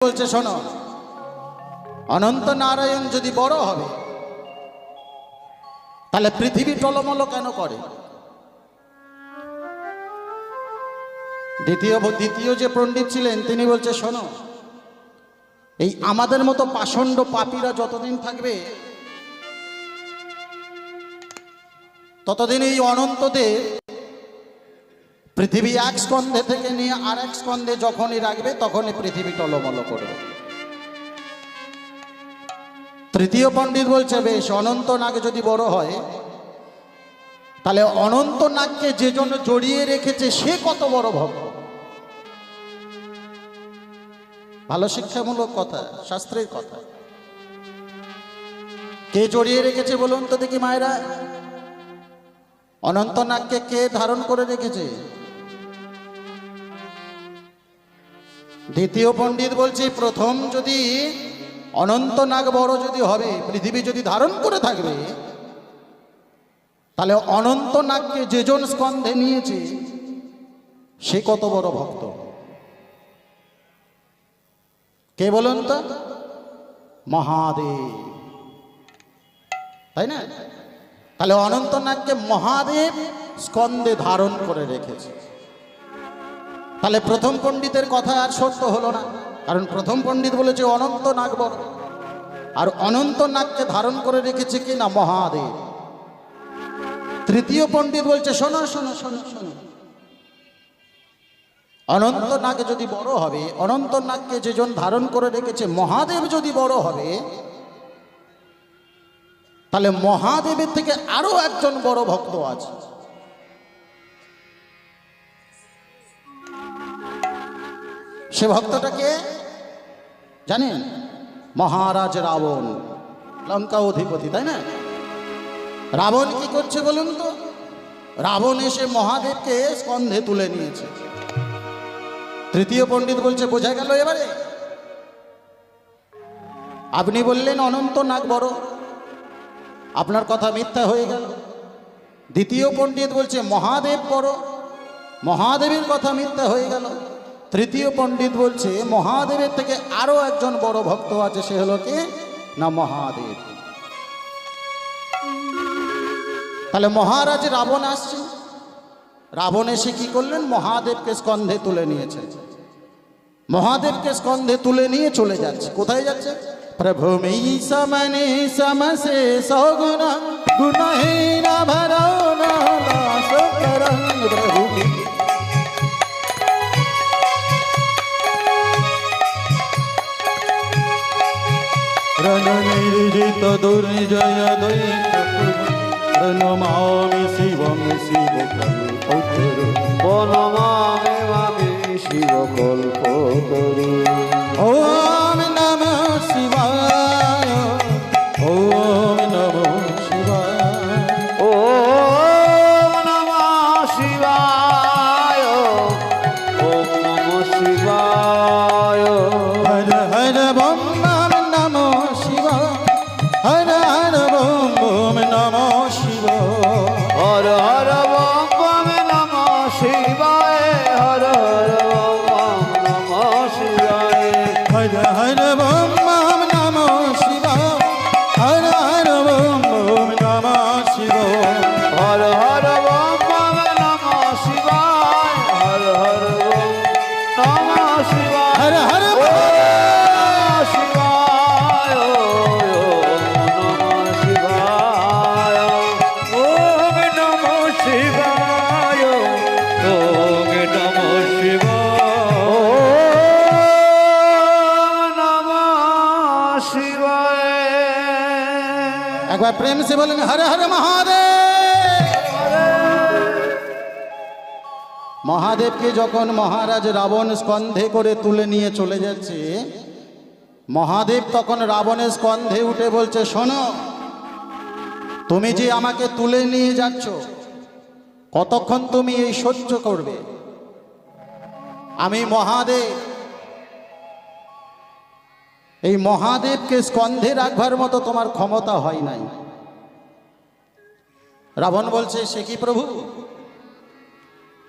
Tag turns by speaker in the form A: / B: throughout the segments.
A: বলছে, শোনো, অনন্ত নারায়ণ যদি বড় হবে, তাহলে পৃথিবী টলমল কেন করে? দ্বিতীয় দ্বিতীয় যে পণ্ডিত ছিলেন, তিনি বলছে, শোনো, এই আমাদের মতো পাষণ্ড পাপীরা যতদিন থাকবে, ততদিন এই অনন্ততে পৃথিবী এক স্কন্ধে থেকে নিয়ে আর এক স্কন্ধে যখনই রাখবে, তখনই পৃথিবী টলমল করবে। তৃতীয় পণ্ডিত বলছে, বেশ অনন্ত নাগ যদি বড় হয়, তাহলে অনন্ত নাগকে যে জন্য জড়িয়ে রেখেছে, সে কত বড় ভক্ত? ভালো শিক্ষামূলক কথা, শাস্ত্রের কথা। কে জড়িয়ে রেখেছে বলুন তো দেখি মায়েরা। অনন্ত নাগকে কে ধারণ করে রেখেছে? দ্বিতীয় পণ্ডিত বলছি, প্রথম যদি অনন্ত নাগ বড় যদি হবে, পৃথিবী যদি ধারণ করে থাকবে, তাহলে অনন্ত নাগকে যেজন স্কন্ধে নিয়েছে, সে কত বড় ভক্ত? কে বলুন তো? মহাদেব। তাই না? তাহলে অনন্ত নাগকে মহাদেব স্কন্ধে ধারণ করে রেখেছে। তাহলে প্রথম পণ্ডিতের কথা আর সত্য হলো না। কারণ প্রথম পণ্ডিত বলেছে, অনন্ত নাগ বড় আর অনন্ত নাগকে ধারণ করে রেখেছে কি না? মহাদেব। তৃতীয় পণ্ডিত বলছে, শোনো শোনো শোনো শোনো। অনন্ত নাগ যদি বড় হবে, অনন্ত নাগকে যেজন ধারণ করে রেখেছে, মহাদেব যদি বড় হবে, তাহলে মহাদেবের থেকে আরও একজন বড় ভক্ত আছে। সে ভক্তটাকে জানেন? মহারাজ রাবণ, লঙ্কা অধিপতি, তাই না? রাবণ কি করছে বলুন তো? রাবণ এসে মহাদেবকে স্কন্ধে তুলে নিয়েছে। তৃতীয় পণ্ডিত বলছে, বোঝা গেল এবারে? আপনি বললেন, অনন্ত নাগ বড় আপনার কথা মিথ্যা হয়ে গেল। দ্বিতীয় পণ্ডিত বলছে, মহাদেব বড় মহাদেবের কথা মিথ্যা হয়ে গেল। তৃতীয় পণ্ডিত বলছে, মহাদেবের থেকে আরও একজন বড় ভক্ত আছে, সে হলো কে? না, মহাদেব। তাহলে মহারাজ রাবণ আসছে। রাবণ এসে কি করলেন? মহাদেবকে স্কন্ধে তুলে নিয়েছে। মহাদেবকে স্কন্ধে তুলে নিয়ে চলে যাচ্ছে। কোথায় যাচ্ছে? প্রভু সমনে সমসে সগুণ, গুণহীন প্রভু
B: शरणनिर्जित दुर्जय प्रणमामि शिवं
C: शिव कल्पतरु प्रणमामि शिव कल्पतरु
A: একবার প্রেম সে বলেন, হরে হরে মহাদেব। মহাদেবকে যখন মহারাজ রাবণ স্কন্ধে করে তুলে নিয়ে চলে যাচ্ছে, মহাদেব তখন রাবণের স্কন্ধে উঠে বলছে, শোনো, তুমি যে আমাকে তুলে নিয়ে যাচ্ছ, কতক্ষণ তুমি এই সহ্য করবে? আমি মহাদেব এই মহাদেবকে স্কন্ধে রাখবার মতো তোমার ক্ষমতা হয় নাই। রাবণ বলছে সে কি প্রভু?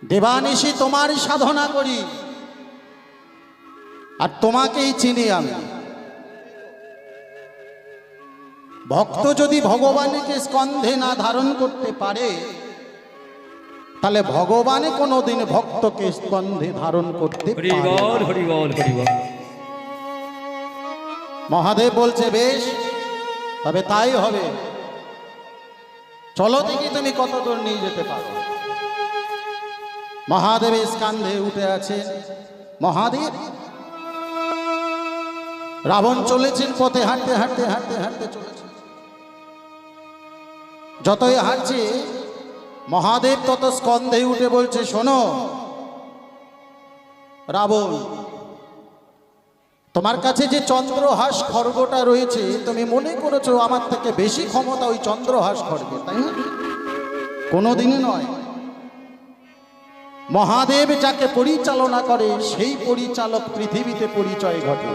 A: দেবানিশি তোমারই সাধনা করি। আর তোমাকেই চিনি আমি। ভক্ত যদি ভগবানকে স্কন্ধে না ধারণ করতে পারে তাহলে ভগবানে কোনোদিন ভক্তকে স্কন্ধে ধারণ করতে পারে মহাদেব বলছে, বেশ, তবে তাই হবে। চলো দেখি তুমি কত দূর নিয়ে যেতে পারো। মহাদেব স্কান্ধে উঠে আছে মহাদেব, রাবণ চলেছেন পথে, হাঁটতে হাঁটতে হাঁটতে হাঁটতে চলেছে যতই হাঁটছে, মহাদেব তত স্কন্ধে উঠে বলছে, শোনো, রাবণ তোমার কাছে যে চন্দ্রহাস খর্গটা রয়েছে, তুমি মনে করেছ আমার থেকে বেশি ক্ষমতা ওই চন্দ্রহাস খর্গে তাই কোনোদিনই নয়। মহাদেব যাকে পরিচালনা করে, সেই পরিচালক পৃথিবীতে পরিচয় ঘটে।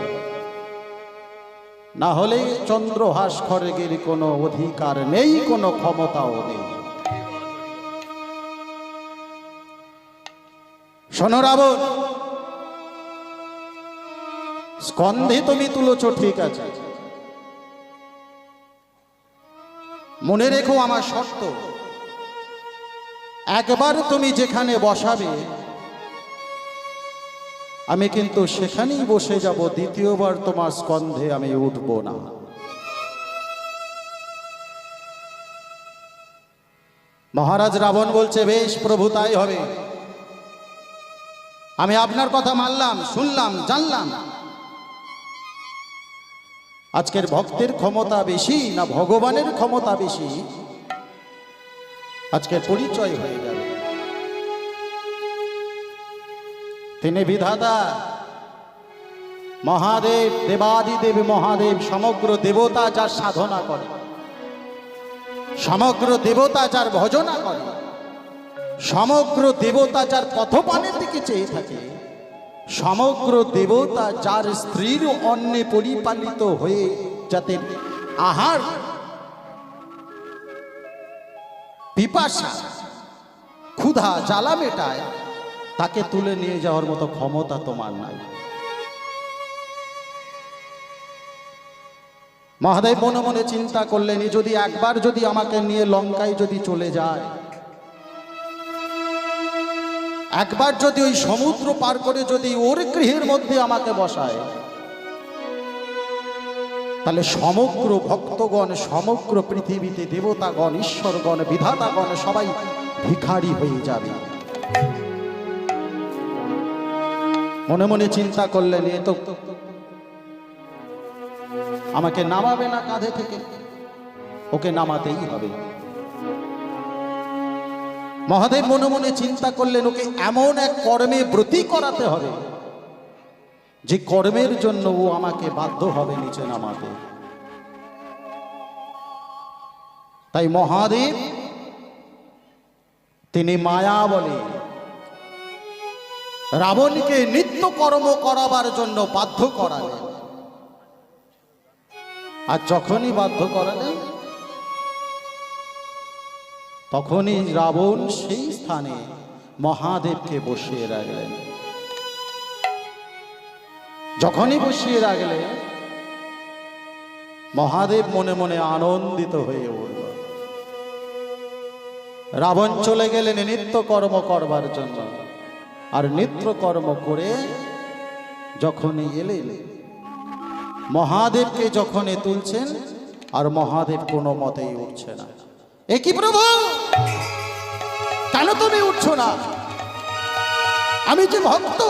A: না হলে চন্দ্রহাস খর্গের কোনো অধিকার নেই, কোনো ক্ষমতাও নেই। শোনো রাবণ স্কন্ধে তুমি তুলেছ, ঠিক আছে। মনে রেখো আমার শর্ত। একবার তুমি যেখানে বসাবে, আমি কিন্তু সেখানেই বসে যাব, দ্বিতীয়বার তোমার স্কন্ধে আমি উঠব না। মহারাজ রাবণ বলছে, বেশ, প্রভু, তাই হবে। আমি আপনার কথা মানলাম, শুনলাম, জানলাম। আজকের ভক্তের ক্ষমতা বেশি না ভগবানের ক্ষমতা বেশি? আজকের পরিচয় হয়ে যাবে তিনি বিধাতা, মহাদেব, দেবাদিদেব, মহাদেব, সমগ্র দেবতা যার সাধনা করে, সমগ্র দেবতা যার ভজনা করে, সমগ্র দেবতা যার পথপানের দিকে চেয়ে থাকে। সমগ্র দেবতা যার স্ত্রীর অন্নে পরিপালিত হয়ে যাতে আহার, পিপাসা, ক্ষুধা, জ্বালা মেটায়, তাকে তুলে নিয়ে যাওয়ার মতো ক্ষমতা তোমার নাই। মহাদেব মনে মনে চিন্তা করলেন যদি একবার যদি আমাকে নিয়ে লঙ্কায় যদি চলে যায় একবার যদি ওই সমুদ্র পার করে যদি ওর গৃহের মধ্যে আমাকে বসায়, তাহলে সমগ্র ভক্তগণ, সমগ্র পৃথিবীতে দেবতাগণ, ঈশ্বরগণ, বিধাতাগণ সবাই ভিখারি হয়ে যাবে। মনে মনে চিন্তা করলেন, এ তো আমাকে নামাবে না কাঁধে থেকে? ওকে নামাতেই হবে। মহাদেব মনে মনে চিন্তা করলেন, ওকে এমন এক কর্মে ব্রতী করাতে হবে, যে কর্মের জন্য ও আমাকে বাধ্য হবে নিচে নামাতে। তাই মহাদেব, তিনি মায়া বলে রাবণকে নিত্য কর্ম করাবার জন্য বাধ্য করালেন। আর যখনই বাধ্য করালেন তখনই রাবণ সেই স্থানে মহাদেবকে বসিয়ে রাখলেন। যখনই বসিয়ে রাখলে মহাদেব মনে মনে আনন্দিত হয়ে উঠল। রাবণ চলে গেলেন নিত্য কর্ম করবার জন্য। আর নিত্য কর্ম করে যখনই এলেন, মহাদেবকে যখনই তুলছেন, আর মহাদেব কোনো মতেই উঠছে না। এ কি প্রভু? কেন তুমি উঠছো না? আমি যে ভক্ত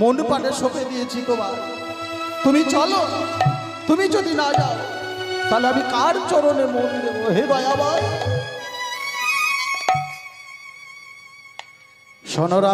A: মন পানে সঁপে দিয়েছি তোমার তুমি চলো, তুমি যদি না যাও, তাহলে আমি কার চরণে মন দেবো? হে দয়াবাই সোনরা